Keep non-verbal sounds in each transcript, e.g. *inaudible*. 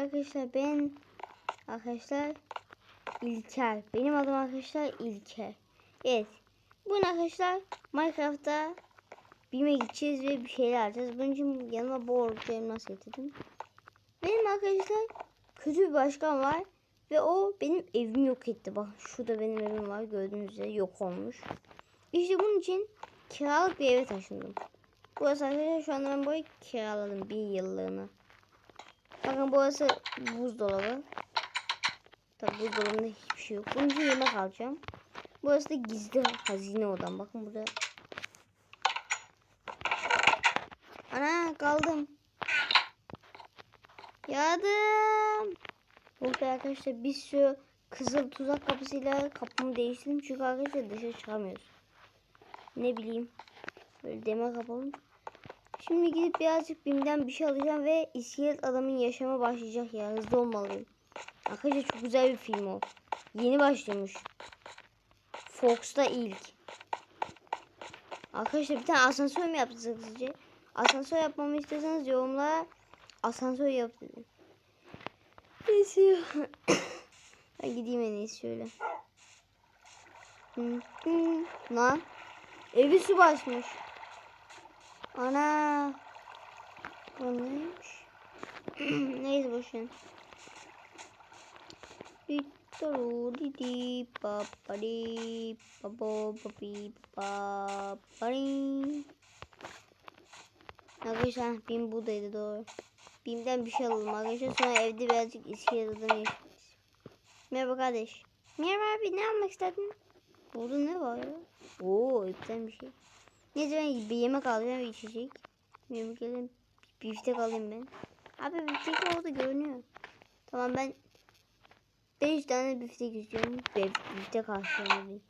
arkadaşlar ben arkadaşlar İlker. Benim adım arkadaşlar İlker. Evet. Bugün arkadaşlar Minecraft'ta BİM'e gideceğiz ve bir şeyler alacağız. Bunun için yanıma bu ortaya nasıl getirdim. Benim arkadaşlar kötü bir başkan var. Ve o benim evimi yok etti. Bak şurada benim evim var. Gördüğünüz üzere yok olmuş. İşte bunun için kiralık bir eve taşındım. Burası arkadaşlar şu anda ben burayı kiraladım bir yıllığına. Bakın burası buzdolabı. Tabi buzdolabında hiçbir şey yok. Bunun için yemek alacağım. Burası da gizli hazine odam. Bakın burada. Ana kaldım. Yardım. Burada arkadaşlar bir sürü kızıl tuzak kapısıyla kapımı değiştirdim. Çünkü arkadaşlar dışarı çıkamıyoruz. Ne bileyim. Böyle demir kapalım. Şimdi gidip birazcık BİM'den bir şey alacağım ve iskelet adamın yaşama başlayacak ya. Hızlı olmalıyım. Arkadaşlar çok güzel bir film o. Yeni başlamış. Fox'ta ilk. Arkadaşlar bir tane asansör mü yaptık sizce? Asansör yapmamı istiyorsanız yorumlara asansör yap dedim. Neyse. *coughs* ben gideyim en iyisi şöyle. Lan. Evi su basmış. Ana. Neymiş? Neyse boşun. Ditaru didi papari pabo papi papari. Arkadaşlar Bim buradaydı doğru. Bim'den bir şey alalım arkadaşlar. Sonra evde birazcık iskeleden yaşayacağız. Merhaba kardeş. Merhaba abi ne almak istedin? Burada ne var ya? Oo ipten bir şey. Neyse ben bir yemek alacağım ve içecek. Yemek alayım. Biftek alayım ben. Abi biftek orada görünüyor. Tamam ben 5 tane biftek istiyorum. Ve biftek alacağım.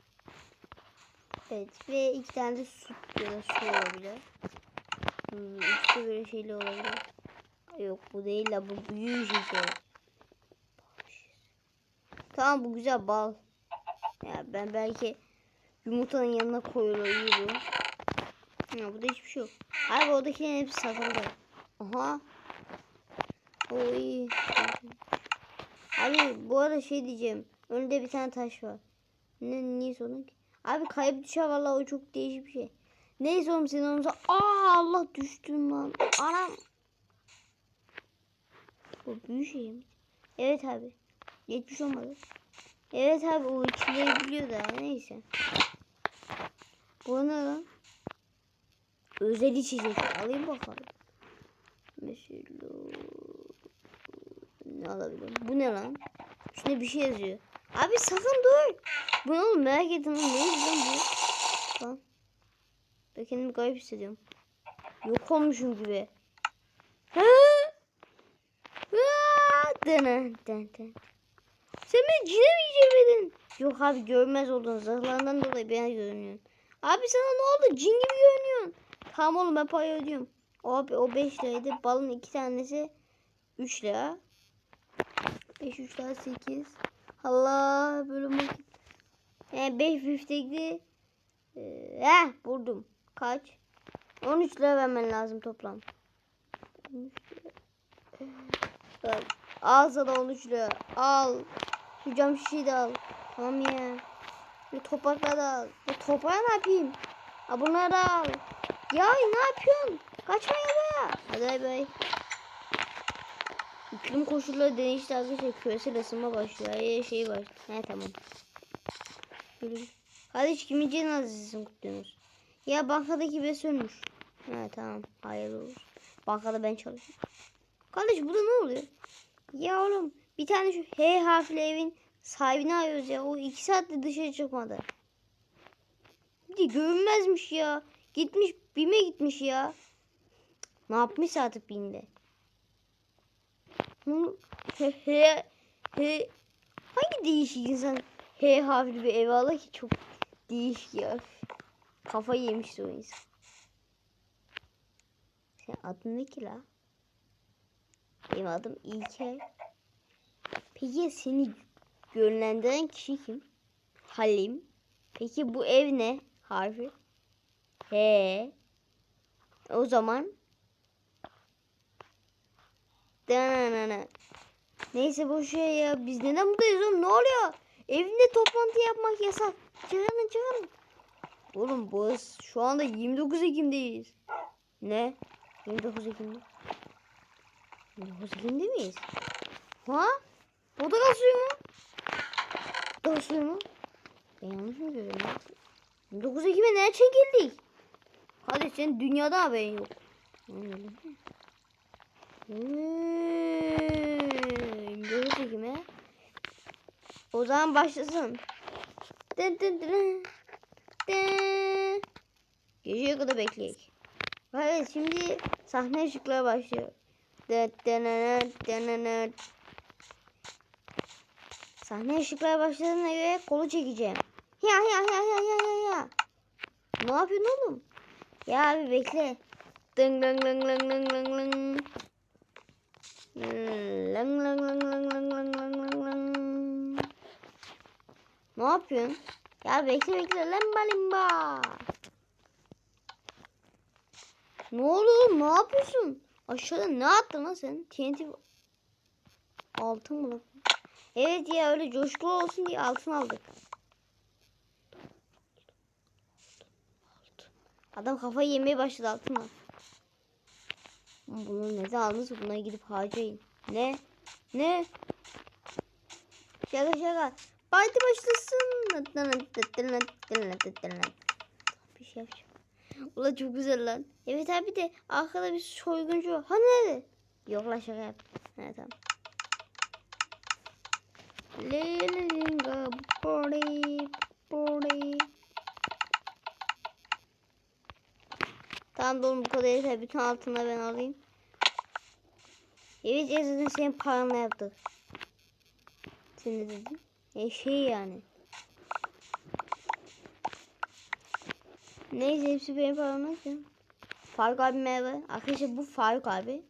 Evet ve 2 tane de süt ya da su olabilir. Hmm, işte böyle şeyler olabilir. Yok bu değil la bu büyük şey. Tamam bu güzel bal. Ya ben belki yumurtanın yanına koyuyorum. Ya burada hiçbir şey yok. Abi oradakilerin hepsi satıldı. Aha. O iyi. Abi bu arada şey diyeceğim. Önünde bir tane taş var. Ne niye sorun ki? Abi kayıp düşer vallahi o çok değişik bir şey. Neyse oğlum senin omuza. Aa Allah düştüm lan. Anam. Bu büyük şey mi? Evet abi. Geçmiş olmadı. Evet abi o içleri biliyor da neyse. Bu ne lan? Özel içecek. Alayım bakalım. Mesela ne alabilirim? Bu ne lan? Üstünde bir şey yazıyor. Abi sakın dur. Bu ne oğlum merak ettim. Ne lan bu? Lan. Ben kendimi garip hissediyorum. Yok olmuşum gibi. Ha? Ha? Dene, dene, dene. Sen beni cine mi çevirdin? Yok abi görmez oldun. Zırhlarından dolayı bana görünüyorsun. Abi sana ne oldu? Cin gibi görünüyorsun. Tamam oğlum ben parayı ödüyorum. Abi o 5 liraydı. Balın iki tanesi 3 lira. 5 3 daha 8. Allah böyle bak. Yani 5 biftekli. Ee, heh buldum. Kaç? 13 lira vermen lazım toplam. Al, al sana 13 lira. Al. Şu cam şişeyi de al. Tamam ya. Bu toprakları da al. Bu toprağı ne yapayım? Ha bunları da al. Ya ne yapıyorsun? Kaçma ya. Hadi bay bay. İklim koşulları değişti arkadaşlar. Küresel ısınma başlıyor. Her şey var. He tamam. Yürü. Kardeş kimin cenazesini kutluyorsunuz? Ya bankadaki bes ölmüş. He tamam. Hayırlı olsun. Bankada ben çalışıyorum. Kardeş burada ne oluyor? Ya oğlum bir tane şu H harfli evin sahibini arıyoruz ya. O iki saatte dışarı çıkmadı. Bir de görünmezmiş ya. Gitmiş BİM'e gitmiş ya. Ne yapmış artık BİM'de? He, he, he. Hangi değişik insan H harfli bir ev alır ki çok değişik ya. Kafa yemişti o insan. Sen adın ne ki la? Benim adım İlker. Peki seni yönlendiren kişi kim? Halim. Peki bu ev ne? Harfi. He. O zaman Danana. Neyse boş ver ya. Biz neden buradayız oğlum? Ne oluyor? Evinde toplantı yapmak yasak. Çıkarın çıkarın. Oğlum bu şu anda 29 Ekim'deyiz. Ne? 29 Ekim'de. 29 Ekim'de miyiz? Ha? O da suyu mu? Suyu mu? Ben yanlış mı görüyorum? ya? 29 Ekim'e ne çekildik? Hadi senin dünyada haberin yok. Hmm, 29 Ekim'e. O zaman başlasın. Dın dın dın. Dın. Geceye kadar bekleyek. Evet şimdi sahne ışıkları başlıyor. Dın dın dın dın dın dın. Sahne ışıkları başladığına göre kolu çekeceğim. Ya ya ya ya ya ya. Ne yapıyorsun oğlum? Ya abi bekle. Dın dın dın dın dın dın dın. Lang lang lang lang lang lang lang lang lang. Ne yapıyorsun? Ya bekle bekle limba limba. Ne oluyor? Ne yapıyorsun? Aşağıda ne attın lan sen? TNT altın mı? Evet ya öyle coşkulu olsun diye altın aldık. Adam kafayı yemeye başladı altına. Bunu neden aldınız? Bunları gidip harcayın. Ne? Ne? Şaka şaka. Parti başlasın. Bir şey yapacağım. Ulan çok güzel lan. Evet abi de arkada bir soyguncu var. Hani nerede? Yok lan şaka yap. Evet tamam. Lelinga body body. Tamam da oğlum bu kadar yeter. Bütün altını ben alayım. Evet zaten senin paranla yaptık. Sen ne dedin? E şey yani. Neyse hepsi benim paramla. Faruk abi merhaba. Arkadaşlar bu Faruk abi.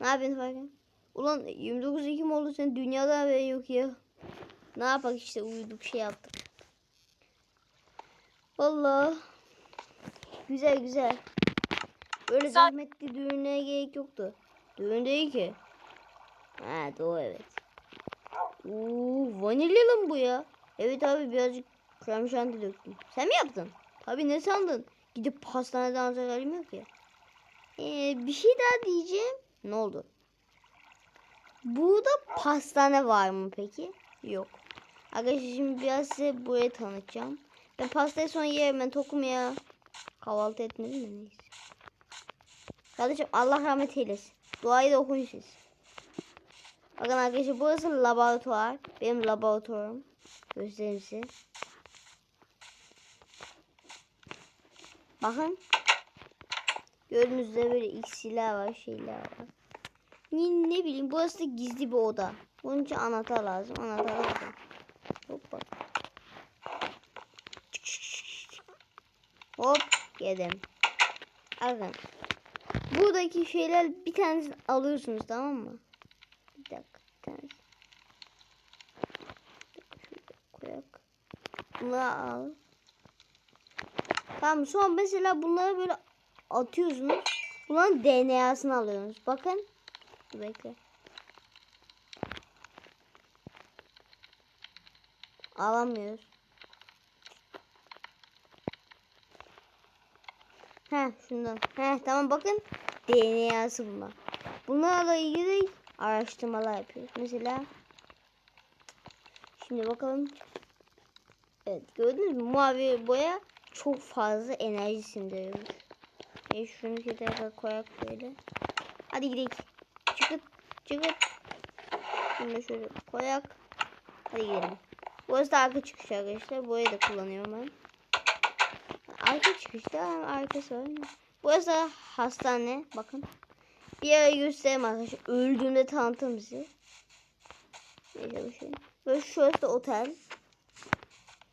Ne yapıyorsun Faruk abi? Ulan 29 Ekim oldu sen dünyada haberin yok ya. Ne yapak işte uyuduk şey yaptık. Vallahi güzel güzel. Böyle zahmetli düğüne gerek yoktu. Düğün değil ki. Ha doğru evet. Oo, vanilyalı mı bu ya? Evet abi birazcık krem şanti döktüm. Sen mi yaptın? Tabii ne sandın? Gidip pastaneden alacak halim yok ya. Ee, bir şey daha diyeceğim. Ne oldu? Burada pastane var mı peki? Yok. Arkadaşlar şimdi biraz size burayı tanıtacağım. Ben pastayı sonra yerim ben tokum ya. Kahvaltı etmedim de neyse. Kardeşim Allah rahmet eylesin. Duayı da okuyun siz. Bakın arkadaşlar burası laboratuvar. Benim laboratuvarım. Göstereyim size. Bakın. Gördüğünüz üzere böyle iksirler var, şeyler var. Ne, ne bileyim burası da gizli bir oda. Bunun için anahtar lazım. Anahtar lazım. Yedim. Bakın. Buradaki şeyler bir tanesini alıyorsunuz tamam mı? Bir dakika bir tanesi. Bunları al. Tamam sonra mesela bunları böyle atıyorsunuz. Bunların DNA'sını alıyorsunuz. Bakın. Bekle. Alamıyoruz. He şundan. He tamam bakın. DNA'sı bunlar. Bunlarla ilgili araştırmalar yapıyoruz. Mesela şimdi bakalım. Evet gördünüz mü? Mavi boya çok fazla enerji sindiriyormuş. E şunu tekrar koyak böyle. Hadi gidelim. Çıkıp çıkıp. Da şöyle koyak. Hadi gidelim. Burası da arka çıkış arkadaşlar. Burayı da kullanıyorum ben. Arka çıkışta arkası var. Burası hastane. Bakın. Bir ara göstereyim arkadaşlar. Öldüğümde tanıtım size. Neyse bu şey. Böyle şurası da otel.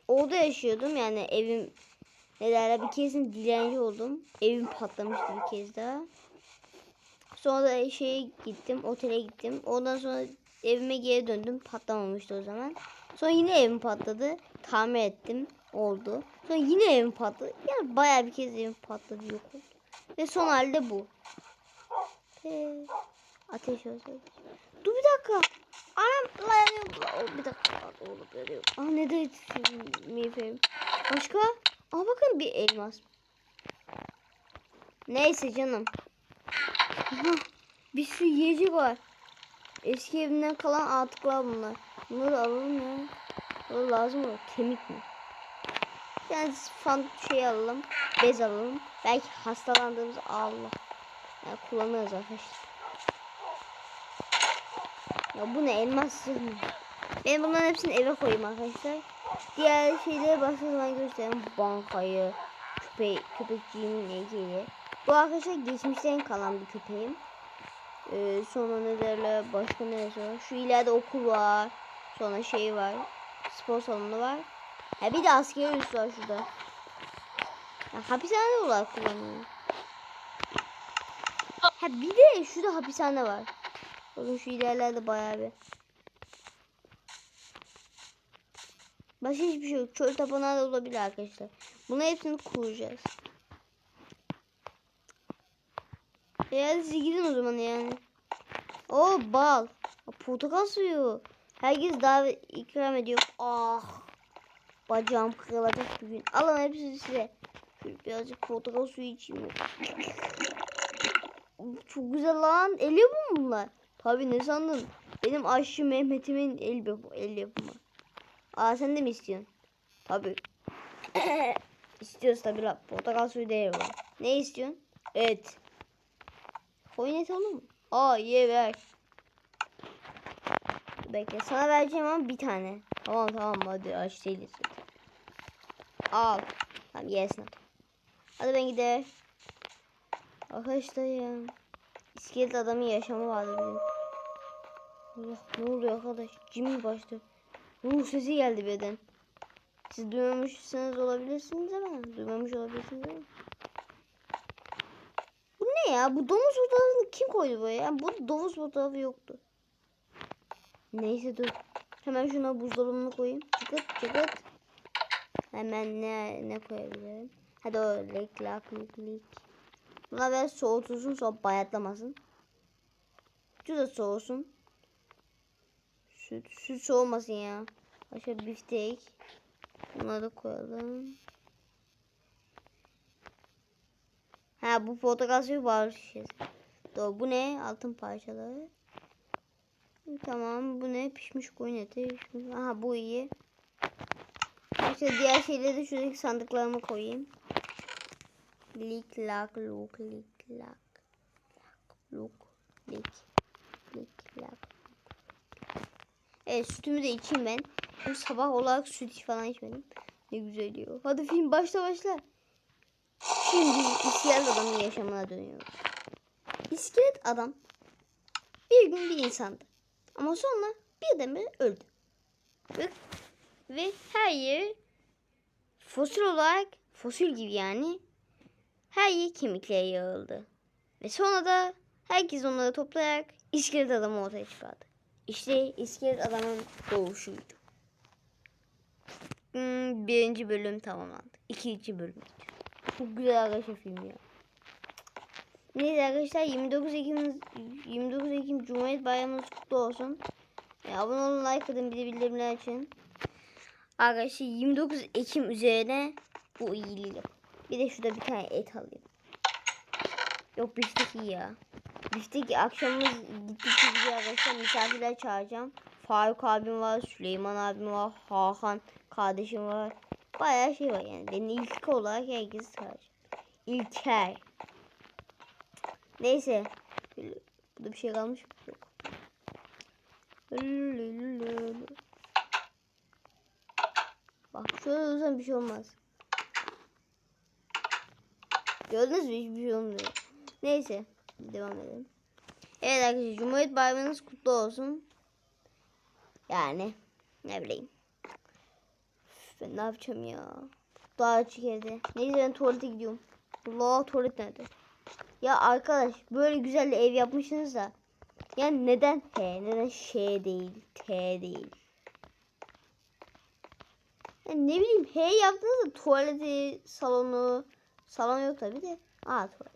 Orada yaşıyordum yani evim ne derler bir kesin dilenci oldum. Evim patlamıştı bir kez daha. Sonra da şeye gittim, otele gittim. Ondan sonra evime geri döndüm. Patlamamıştı o zaman. Sonra yine evim patladı. Tamir ettim. Oldu. Sonra yine evim patladı. Yani bayağı bir kez evim patladı yok oldu. Ve son halde bu. Ee, Ateş olsun. Dur bir dakika. Anam o, bir dakika. Oğlum yanıyor. Aa ne de meyfeyim. Başka? Aa bakın bir elmas. Neyse canım. Aha, bir sürü yiyecek var. Eski evinden kalan artıklar bunlar. Bunları alalım ya. Bunlar lazım olur. Kemik mi? Yani fan şey alalım. Bez alalım. Belki hastalandığımız Allah. Yani kullanırız arkadaşlar. Ya bu ne elmas mı? Ben bunların hepsini eve koyayım arkadaşlar. Diğer şeylere başka zaman göstereyim. Bankayı, köpek, köpekçiğimin ilgili. Bu arkadaşlar geçmişten kalan bir köpeğim. Ee, sonra ne derler başka neresi var? Şu ileride okul var. Sonra şey var. Spor salonu var. Ha bir de askeri üs var şurada. Ya, hapishane olarak kullanıyorum. Ha bir de şurada hapishane var. Bakın şu ilerlerde bayağı bir. Başka hiçbir şey yok. Çöl tapınağı da olabilir arkadaşlar. Bunu hepsini kuracağız. E hadi siz gidin o zaman yani. O bal. Portakal suyu. Herkes davet ikram ediyor. Ah. Bacağım kırılacak bugün. Alın hepsini size. Birazcık portakal suyu içeyim. Çok güzel lan. El yapımı bunlar. Tabii ne sandın? Benim aşçı Mehmet'imin el, yap el yapımı. Aa sen de mi istiyorsun? Tabii. *coughs* İstiyoruz tabii la. Portakal suyu değil bu. Ne istiyorsun? Et. Koyun eti olur mu? Aa ye ver. Bekle sana vereceğim ama bir tane. Tamam tamam hadi aç değiliz. Al. Tamam yesin hadi. Ben gidelim. Arkadaşlar ya. İskelet adamın yaşamı vardı benim. Allah ne oluyor arkadaş? Mi başladı? Ruh sesi geldi birden. Siz duymamışsınız olabilirsiniz ama duymamış olabilirsiniz ama. Bu ne ya? Bu domuz fotoğrafını kim koydu buraya? Bu domuz fotoğrafı yoktu. Neyse dur. Hemen şuna buzdolabına koyayım. Çıkıt çıkıt. Hemen ne ne koyabilirim? Hadi o lik lak lik lik. Buna biraz soğutulsun sonra bayatlamasın. Şu da soğusun. Süt, süt soğumasın ya. Başka biftek. Bunları da koyalım. Ha bu var şişesi. Doğru bu ne? Altın parçaları. Tamam bu ne? Pişmiş koyun eti. Aha bu iyi. İşte diğer şeyleri de şuradaki sandıklarıma koyayım. Lik lak luk lik lak. Luk lik lik lak. Evet sütümü de içeyim ben. Bu sabah olarak süt falan içmedim. Ne güzel diyor. Hadi film başla başla. Şimdi iskelet adamın yaşamına dönüyoruz. İskelet adam bir gün bir insandı. Ama sonra birdenbire öldü. Ve, ve her yeri fosil olarak fosil gibi yani her yer kemiklere yağıldı. Ve sonra da herkes onları toplayarak iskelet adamı ortaya çıkardı. İşte iskelet adamın doğuşuydu. Hmm, birinci bölüm tamamlandı. İkinci bölüm. Çok güzel arkadaşlar film ya. Neyse arkadaşlar 29 Ekim 29 Ekim Cumhuriyet Bayramınız kutlu olsun. Ya, abone olun like atın bir de bildirimler açın. Arkadaşlar 29 Ekim üzerine bu iyiliği. Bir de şurada bir tane et alayım. Yok biftek iyi ya. Biftek akşamımız gittikçe gidiyor arkadaşlar. Misafirler çağıracağım. Faruk abim var, Süleyman abim var, Hakan kardeşim var. Bayağı şey var yani. Benim ilk olarak herkesi çağıracağım. İlker. Neyse. Burada bir şey kalmış mı? Yok. Bak şöyle uzun bir şey olmaz. Gördünüz mü? Hiçbir şey olmuyor. Neyse. Devam edelim. Evet arkadaşlar. Cumhuriyet Bayramınız kutlu olsun. Yani. Ne bileyim. Ben ne yapacağım ya? Daha açık evde. Neyse ben tuvalete gidiyorum. Allah tuvalet nerede? Ya arkadaş böyle güzel ev yapmışsınız da. Yani neden H? Neden Ş değil? T değil? Yani ne bileyim H yaptınız da tuvaleti, salonu. Salon yok tabi de. Aa tuvalet.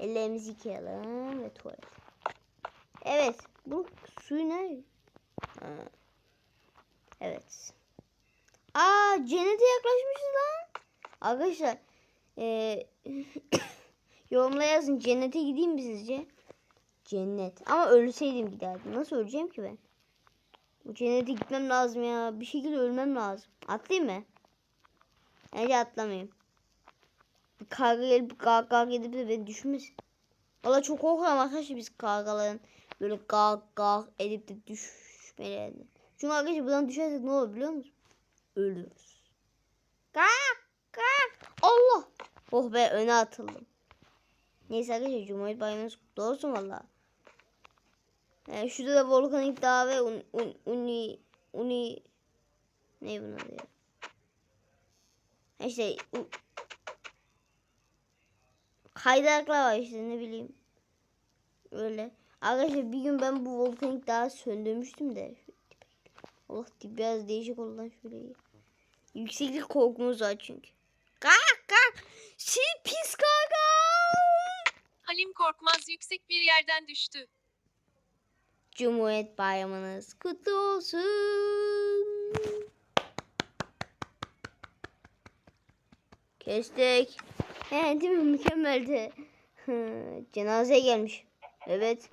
Ellerimizi yıkayalım ve tuvalet. Evet. Bu suyu ne? Ha. Evet. Aa cennete yaklaşmışız lan. Arkadaşlar eee yorumlara yazın cennete gideyim mi sizce? Cennet. Ama ölseydim giderdim. Nasıl öleceğim ki ben? Bu cennete gitmem lazım ya. Bir şekilde ölmem lazım. Atlayayım mı? Bence atlamayayım. Bir karga gelip gak gak edip de beni düşmesin. Valla çok korkuyorum arkadaşlar biz kargaların böyle gak gak edip de düşmelerinden. Çünkü arkadaşlar buradan düşersek ne olur biliyor musun? Ölürüz. Gak gak. Allah. Oh be öne atıldım. Neyse arkadaşlar Cumhuriyet Bayramınız kutlu olsun valla. Yani şurada da volkanik dağ ve un, un, uni uni ne bunun adı ya? İşte u, kaydıraklar var işte ne bileyim. Öyle. Arkadaşlar bir gün ben bu volkanik dağı söndürmüştüm de. Allah biraz değişik oldu lan şurayı. Yükseklik korkumuz var çünkü. Kalk kalk. Şey pis kaka. Halim Korkmaz yüksek bir yerden düştü. Cumhuriyet Bayramınız kutlu olsun. Kestik. He değil mi? Mükemmeldi. Hı, Cenazeye gelmiş. Evet.